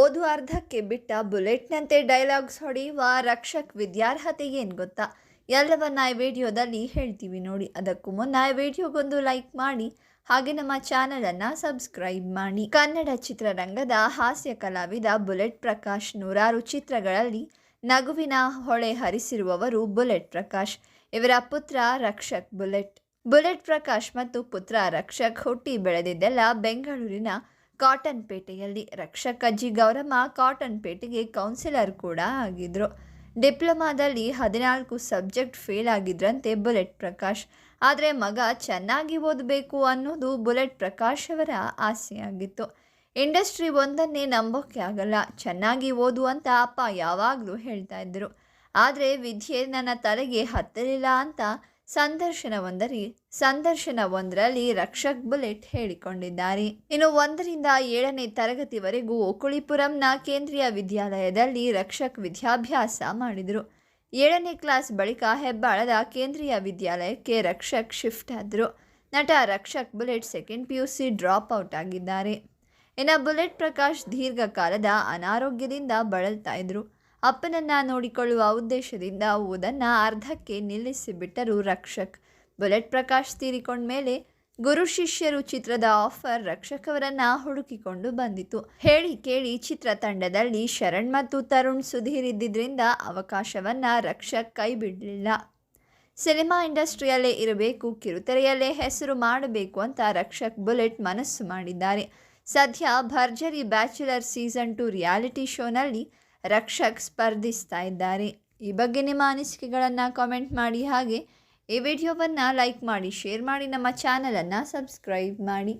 ಓದು ಅರ್ಧಕ್ಕೆ ಬಿಟ್ಟ ಬುಲೆಟ್ನಂತೆ ಡೈಲಾಗ್ಸ್ ಹೊಡೆಯುವ ರಕ್ಷಕ್ ವಿದ್ಯಾರ್ಹತೆ ಏನು ಗೊತ್ತಾ? ಎಲ್ಲವನ್ನ ಈ ವಿಡಿಯೋದಲ್ಲಿ ಹೇಳ್ತೀವಿ ನೋಡಿ. ಅದಕ್ಕೂ ಮುನ್ನ ಈ ವಿಡಿಯೋಗೊಂದು ಲೈಕ್ ಮಾಡಿ, ಹಾಗೆ ನಮ್ಮ ಚಾನಲನ್ನು ಸಬ್ಸ್ಕ್ರೈಬ್ ಮಾಡಿ. ಕನ್ನಡ ಚಿತ್ರರಂಗದ ಹಾಸ್ಯ ಕಲಾವಿದ ಬುಲೆಟ್ ಪ್ರಕಾಶ್ ನೂರಾರು ಚಿತ್ರಗಳಲ್ಲಿ ನಗುವಿನ ಹೊಳೆ ಹರಿಸಿರುವವರು ಬುಲೆಟ್ ಪ್ರಕಾಶ್, ಇವರ ಪುತ್ರ ರಕ್ಷಕ್ ಬುಲೆಟ್. ಬುಲೆಟ್ ಪ್ರಕಾಶ್ ಮತ್ತು ಪುತ್ರ ರಕ್ಷಕ್ ಹುಟ್ಟಿ ಬೆಳೆದಿದ್ದೆಲ್ಲ ಬೆಂಗಳೂರಿನ ಕಾಟನ್ ಪೇಟೆಯಲ್ಲಿ ರಕ್ಷಕ ಜಿ. ಗೌರಮ್ಮ ಕಾಟನ್ ಪೇಟೆಗೆ ಕೌನ್ಸಿಲರ್ ಕೂಡ ಆಗಿದ್ರು. ಡಿಪ್ಲೊಮಾದಲ್ಲಿ ಹದಿನಾಲ್ಕು ಸಬ್ಜೆಕ್ಟ್ ಫೇಲ್ ಆಗಿದ್ರಂತೆ ಬುಲೆಟ್ ಪ್ರಕಾಶ್. ಆದರೆ ಮಗ ಚೆನ್ನಾಗಿ ಓದಬೇಕು ಅನ್ನೋದು ಬುಲೆಟ್ ಪ್ರಕಾಶ್ ಅವರ ಆಸೆಯಾಗಿತ್ತು. ಇಂಡಸ್ಟ್ರಿ ಒಂದನ್ನೇ ನಂಬೋಕೆ ಆಗಲ್ಲ, ಚೆನ್ನಾಗಿ ಓದು ಅಂತ ಅಪ್ಪ ಯಾವಾಗಲೂ ಹೇಳ್ತಾ ಇದ್ದರು ಆದರೆ ವಿದ್ಯೆ ನನ್ನ ತಲೆಗೆ ಹತ್ತಲಿಲ್ಲ ಅಂತ ಸಂದರ್ಶನವೊಂದರಿ. ಸಂದರ್ಶನವೊಂದರಲ್ಲಿ ರಕ್ಷಕ್ ಬುಲೆಟ್ ಹೇಳಿಕೊಂಡಿದ್ದಾರೆ. ಇನ್ನು ಒಂದರಿಂದ ಏಳನೇ ತರಗತಿವರೆಗೂ ಓಕುಳಿಪುರಂನ ಕೇಂದ್ರೀಯ ವಿದ್ಯಾಲಯದಲ್ಲಿ ರಕ್ಷಕ್ ವಿದ್ಯಾಭ್ಯಾಸ ಮಾಡಿದರು. ಏಳನೇ ಕ್ಲಾಸ್ ಬಳಿಕ ಹೆಬ್ಬಾಳದ ಕೇಂದ್ರೀಯ ವಿದ್ಯಾಲಯಕ್ಕೆ ರಕ್ಷಕ್ ಶಿಫ್ಟ್ ಆದರು. ನಟ Rakshak Bullet second P U C drop out ಆಗಿದ್ದಾರೆ. ಇನ್ನು ಬುಲೆಟ್ ಪ್ರಕಾಶ್ ದೀರ್ಘಕಾಲದ ಅನಾರೋಗ್ಯದಿಂದ ಬಳಲ್ತಾ ಇದ್ರು. ಅಪ್ಪನನ್ನ ನೋಡಿಕೊಳ್ಳುವ ಉದ್ದೇಶದಿಂದ ಓದನ್ನು ಅರ್ಧಕ್ಕೆ ನಿಲ್ಲಿಸಿಬಿಟ್ಟರು ರಕ್ಷಕ್. ಬುಲೆಟ್ ಪ್ರಕಾಶ್ ತೀರಿಕೊಂಡ ಮೇಲೆ ಗುರು ಶಿಷ್ಯರು ಚಿತ್ರದ ಆಫರ್ ರಕ್ಷಕ್ ಅವರನ್ನ ಹುಡುಕಿಕೊಂಡು ಬಂದಿತು. ಹೇಳಿ ಕೇಳಿ ಚಿತ್ರತಂಡದಲ್ಲಿ ಶರಣ್ ಮತ್ತು ತರುಣ್ ಸುಧೀರ್ ಇದ್ದಿದ್ದರಿಂದ ಅವಕಾಶವನ್ನ ರಕ್ಷಕ್ ಕೈ ಬಿಡಲಿಲ್ಲ. ಸಿನಿಮಾ ಇಂಡಸ್ಟ್ರಿಯಲ್ಲೇ ಇರಬೇಕು, ಕಿರುತೆರೆಯಲ್ಲೇ ಹೆಸರು ಮಾಡಬೇಕು ಅಂತ ರಕ್ಷಕ್ ಬುಲೆಟ್ ಮನಸ್ಸು ಮಾಡಿದ್ದಾರೆ. ಸದ್ಯ ಭರ್ಜರಿ ಬ್ಯಾಚುಲರ್ ಸೀಸನ್ ಟು ರಿಯಾಲಿಟಿ ಶೋನಲ್ಲಿ ರಕ್ಷಕ್ ಸ್ಪರ್ಧಿಸ್ತಾ ಇದ್ದಾರೆ. ಈ ಬಗ್ಗೆ ನಿಮ್ಮ ಅನಿಸಿಕೆಗಳನ್ನು ಕಾಮೆಂಟ್ ಮಾಡಿ. ಹಾಗೆ ಈ ವಿಡಿಯೋವನ್ನು ಲೈಕ್ ಮಾಡಿ ಶೇರ್ ಮಾಡಿ, ನಮ್ಮ ಚಾನಲನ್ನು ಸಬ್ಸ್ಕ್ರೈಬ್ ಮಾಡಿ.